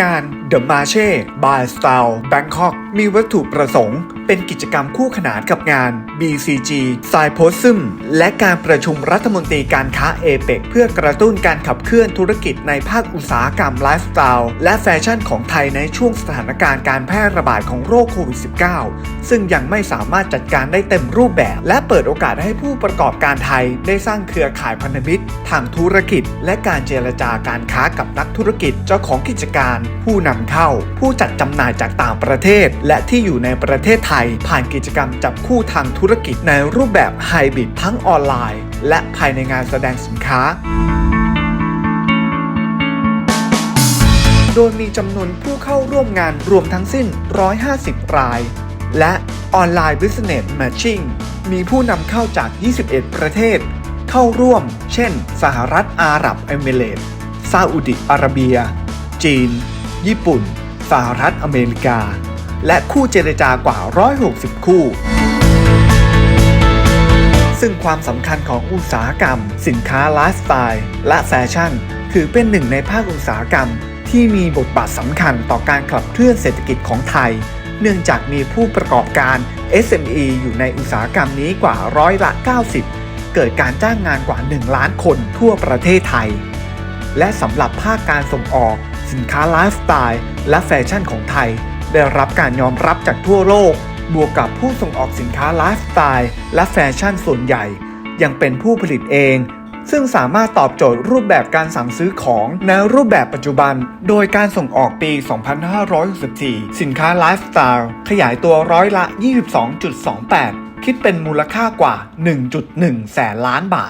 งาน The Marche by Style Bangkok มีวัตถุประสงค์เป็นกิจกรรมคู่ขนานกับงาน BCG s y p o s u m และการประชุมรัฐมนตรีการค้าเอเปเพื่อกระตุ้นการขับเคลื่อนธุรกิจในภาคอุตสาหกรรมไลฟ์สไตล์และแฟชั่นของไทยในช่วงสถานการณ์การแพร่ระบาดของโรคโควิด -19 ซึ่งยังไม่สามารถจัดการได้เต็มรูปแบบ และเปิดโอกาสให้ผู้ประกอบการไทยได้สร้างเครือข่ายพันธมิตร ทางธุรกิจ และการเจรจาการค้ากับนักธุรกิจเจ้าของกิจการ ผู้นำเข้า ผู้จัดจำหน่ายจากต่างประเทศ และที่อยู่ในประเทศไทยย ผ่านกิจกรรมจับคู่ทางธุรกิจในรูปแบบไฮบริดทั้งออนไลน์ และภายในงานแสดงสินค้า โดยมีจำนวนผู้เข้าร่วมงานรวมทั้งสิ้น 150 ราย และออนไลน์ Business Matching มีผู้นำเข้าจาก 21 ประเทศ เข้าร่วม เช่น สหรัฐอาหรับเอมิเรตส์ซาอุดิอาระเบีย จีน ญี่ปุ่น สหรัฐอเมริกา และคู่เจรจากว่า 160 คู่ ซึ่งความสำคัญของอุตสาหกรรม สินค้าไลฟ์สไตล์และแฟชั่น ถือเป็นหนึ่งในภาคอุตสาหกรรม ที่มีบทบาทสำคัญต่อการขับเคลื่อนเศรษฐกิจของไทย เนื่องจากมีผู้ประกอบการ SME อยู่ในอุตสาหกรรมนี้กว่าร้อยละ 90 เกิดการจ้างงานกว่า 1 ล้านคนทั่วประเทศไทย และสำหรับภาคการส่งออก สินค้าไลฟ์สไตล์และแฟชั่นของไทย ได้รับการยอมรับจากทั่วโลก บวกกับผู้ส่งออกสินค้าไลฟ์สไตล์และแฟชั่นส่วนใหญ่ ยังเป็นผู้ผลิตเอง ซึ่งสามารถตอบโจทย์รูปแบบการสั่งซื้อของในรูปแบบปัจจุบัน โดยการส่งออกปี 2564 สินค้าไลฟ์สไตล์ขยายตัวร้อยละ 22.28 คิดเป็นมูลค่ากว่า 1.1 แสนล้านบาท